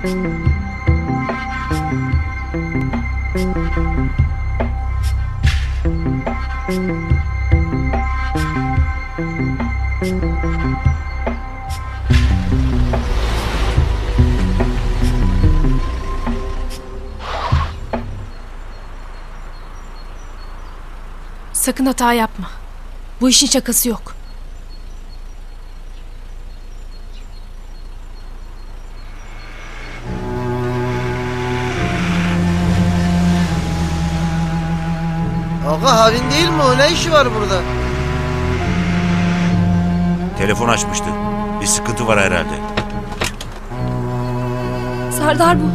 Sakın hata yapma. Bu işin şakası yok. O? Ne işi var burada? Telefon açmıştı. Bir sıkıntı var herhalde. Serdar bu.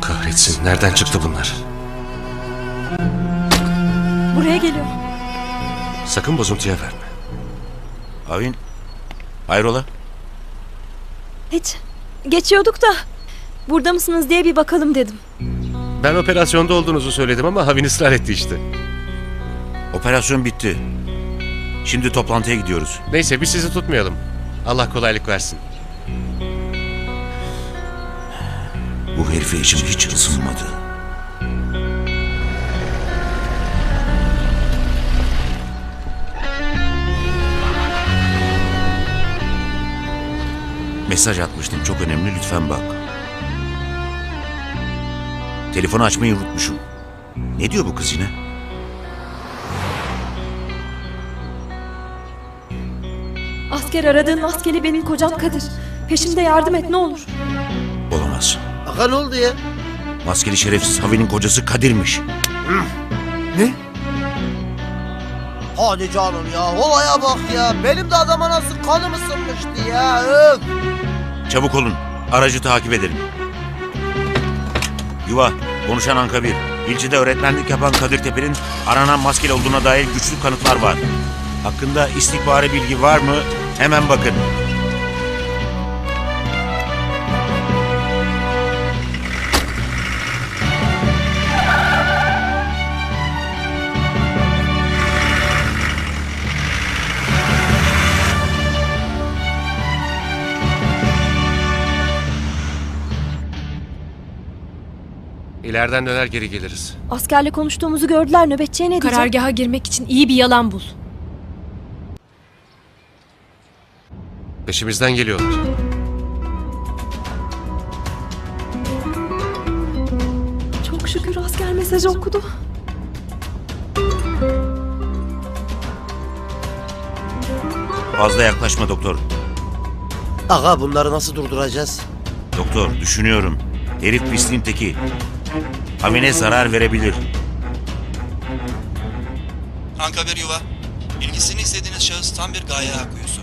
Kahretsin nereden çıktı bunlar? Buraya geliyor. Sakın bozuntuya verme. Avin. Hayrola? Hiç. Geçiyorduk da burada mısınız diye bir bakalım dedim. Ben operasyonda olduğunuzu söyledim ama Havin ısrar etti işte. Operasyon bitti. Şimdi toplantıya gidiyoruz. Neyse biz sizi tutmayalım. Allah kolaylık versin. Bu herife içim hiç ısınmadı. Mesaj atmıştım çok önemli lütfen bak. Telefonu açmayı unutmuşum. Ne diyor bu kız yine? Asker aradığın maskeli benim kocam Kadir. Peşimde yardım et ne olur. Olamaz. Aga ne oldu ya? Maskeli şerefsiz Havi'nin kocası Kadir'miş. Hadi canım ya olaya bak ya. Benim de adama nasıl kanım ısınmıştı ya. Öf. Çabuk olun. Aracı takip edelim. Yuva, konuşan Anka 1. İlçede öğretmenlik yapan Kadir Tepe'nin aranan maskeli olduğuna dair güçlü kanıtlar var. Hakkında istihbari bilgi var mı? Hemen bakın. İleriden döner geri geliriz. Askerle konuştuğumuzu gördüler nöbetçiye ne diyeceğim? Karargaha girmek için iyi bir yalan bul. Peşimizden geliyorlar. Çok şükür asker mesajı okudu. Fazla yaklaşma doktor. Aga bunları nasıl durduracağız? Doktor, düşünüyorum. Herif pisliğin teki. Havine zarar verebilir. Anka bir yuva. İlgisini istediğiniz şahıs tam bir gaye kuyusu.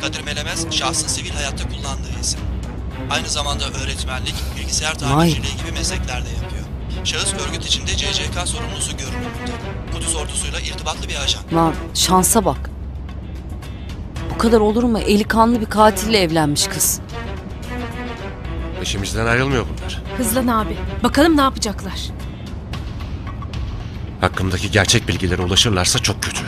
Kadir Melemez, şahsın sivil hayatta kullandığı isim. Aynı zamanda öğretmenlik, bilgisayar tamirciliği gibi mesleklerde yapıyor. Şahıs örgüt içinde CCK sorumlusu görünümünde. Kudüs ordusuyla irtibatlı bir ajan. Lan şansa bak. Bu kadar olur mu? Eli kanlı bir katille evlenmiş kız. Peşimizden ayrılmıyor bunlar. Hızlan abi. Bakalım ne yapacaklar. Hakkımdaki gerçek bilgilere ulaşırlarsa çok kötü.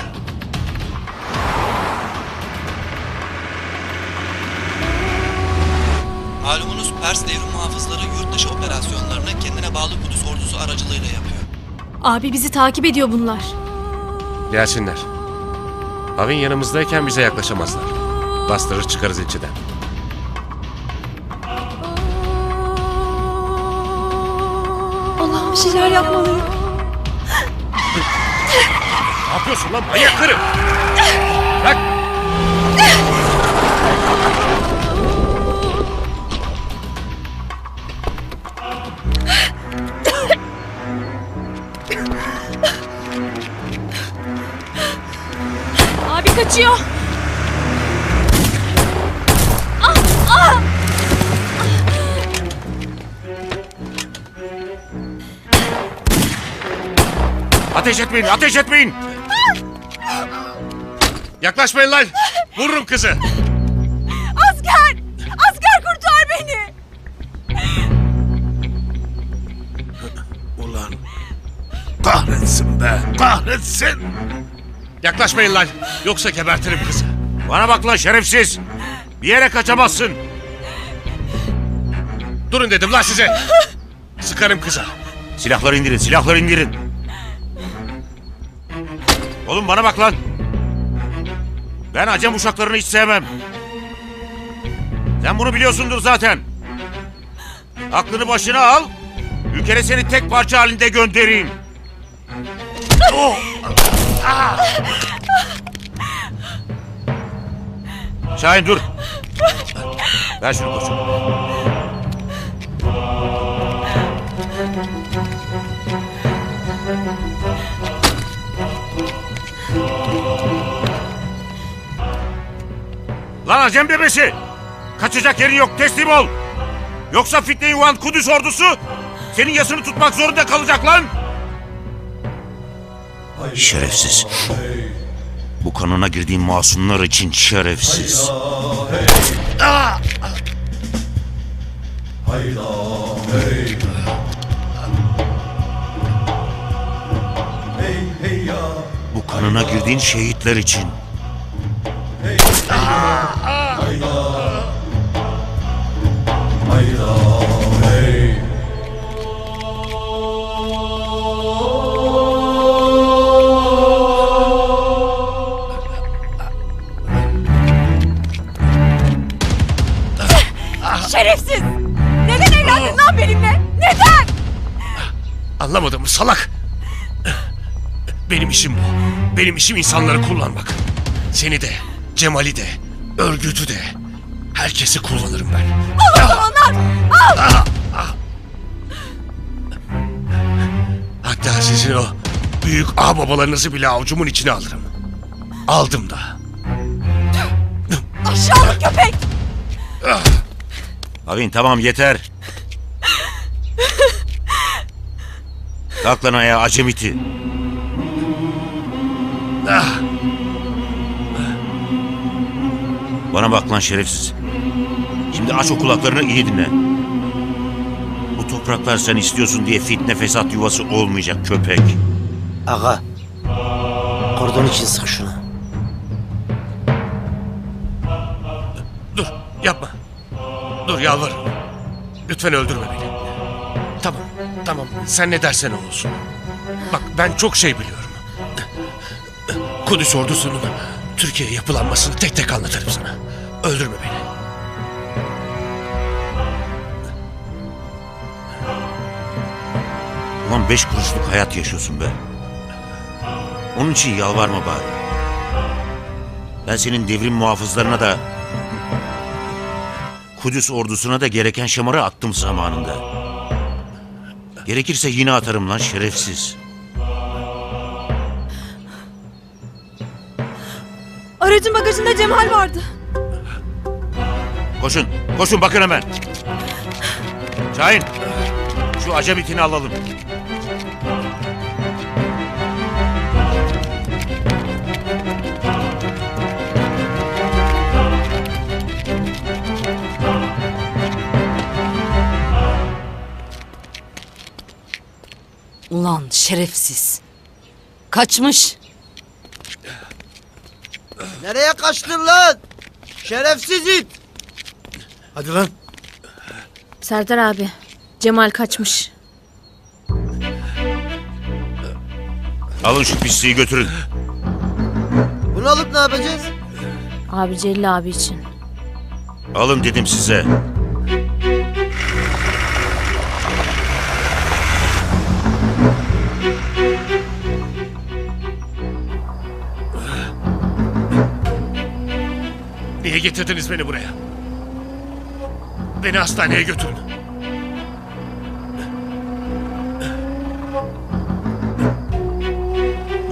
Malumunuz Pers devrim muhafızları yurt dışı operasyonlarını kendine bağlı Kudüs ordusu aracılığıyla yapıyor. Abi bizi takip ediyor bunlar. Gelsinler. Havin yanımızdayken bize yaklaşamazlar. Bastırır çıkarız ilçeden. Şeyler yapmalıyım. Ne yapıyorsun lan manyak karı? Bırak! Abi kaçıyor. Ateş etmeyin, ateş etmeyin! Yaklaşmayın lan! Vururum kızı! Asker! Asker kurtar beni! Ulan kahretsin be, kahretsin! Yaklaşmayın lan! Yoksa gebertirim kızı. Bana bak lan şerefsiz! Bir yere kaçamazsın. Durun dedim lan size. Sıkarım kıza. Silahları indirin, silahları indirin. Oğlum bana bak lan. Ben acem uşaklarını hiç sevmem. Sen bunu biliyorsundur zaten. Aklını başına al. Ülkene seni tek parça halinde göndereyim. Oh! Ah! Şahin dur. Ver şunu koçum. Lan Acem bebesi! Kaçacak yerin yok teslim ol! Yoksa fitne yuvan Kudüs ordusu senin yasını tutmak zorunda kalacak lan! Şerefsiz. Bu kanına girdiğim masumlar için şerefsiz. Ah! Bu kanına girdiğin şehitler için. Şerefsiz! Neden evlendin lan benimle? Neden? Anlamadım salak? Benim işim bu. Benim işim insanları kullanmak. Seni de, Cemal'i de, örgütü de. Herkesi kullanırım ben. Hatta sizin o büyük ağababalarınızı bile avucumun içine alırım. Aldım da. Aşağılık köpek! Avin tamam yeter. Kalk lan ayağa acemiti. Ah, Bana bak lan şerefsiz. Şimdi aç o kulaklarını iyi dinle. Bu topraklar sen istiyorsun diye fitne fesat yuvası olmayacak köpek. Aga. Kordon için sık şunu. dur yapma. Dur yalvarırım. Lütfen öldürme beni. Tamam, tamam. Sen ne dersen o olsun. Bak ben çok şey biliyorum. Kudüs ordusunun Türkiye'ye yapılanmasını tek tek anlatırım sana. Öldürme beni. Ulan beş kuruşluk hayat yaşıyorsun be. Onun için yalvarma bari. Ben senin devrim muhafızlarına da... Kudüs ordusuna da gereken şamarı attım zamanında. Gerekirse yine atarım lan şerefsiz. Aracın bagajında Cemal vardı. Koşun, koşun bakın hemen. Şahin, şu acemitini alalım. Ulan şerefsiz. Kaçmış. Nereye kaçtın lan? Şerefsiz it. Hadi lan. Serdar abi. Cemal kaçmış. Alın şu pisliği götürün. Bunu alıp ne yapacağız? Abi Celil abi için. Alın dedim size. Niye getirdiniz beni buraya? Beni hastaneye götürün.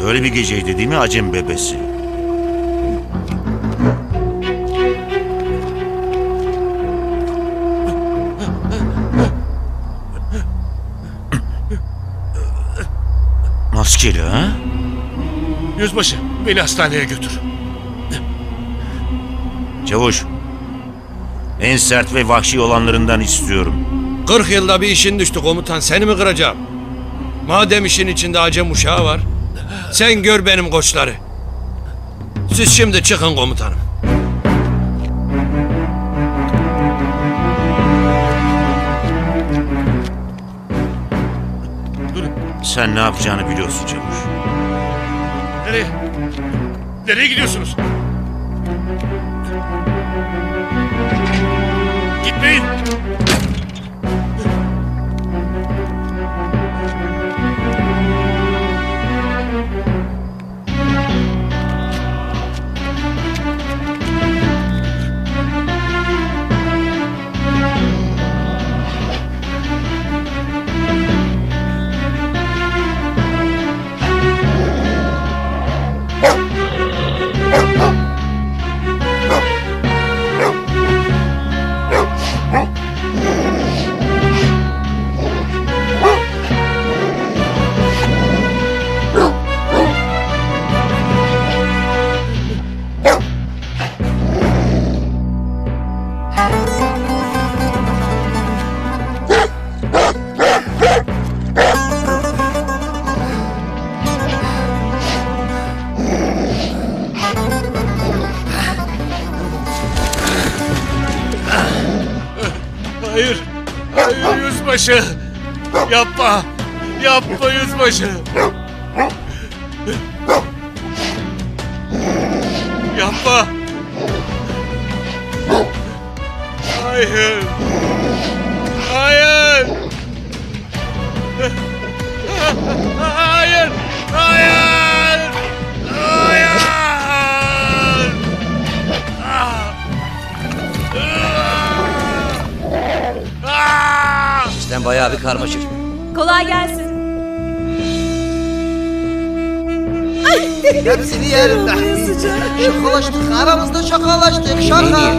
Böyle bir geceydi değil mi acem bebesi? Maskeli ha? Yüzbaşı beni hastaneye götür. Çavuş. En sert ve vahşi olanlarından istiyorum. 40 yılda bir işin düştü komutan. Seni mi kıracağım? Madem işin içinde acem uşağı var. Sen gör benim koçları. Siz şimdi çıkın komutanım. Sen ne yapacağını biliyorsun Çavuş. Nereye? Nereye gidiyorsunuz? Yüzbaşı. Yapma. Yapma yüzbaşı. Yapma. Hayır. Hayır. Hayır. Sen bayağı bir karmaşık. Kolay gelsin. Hepsini yerim ben. Şakalaştık aramızda şakalaştık şaka.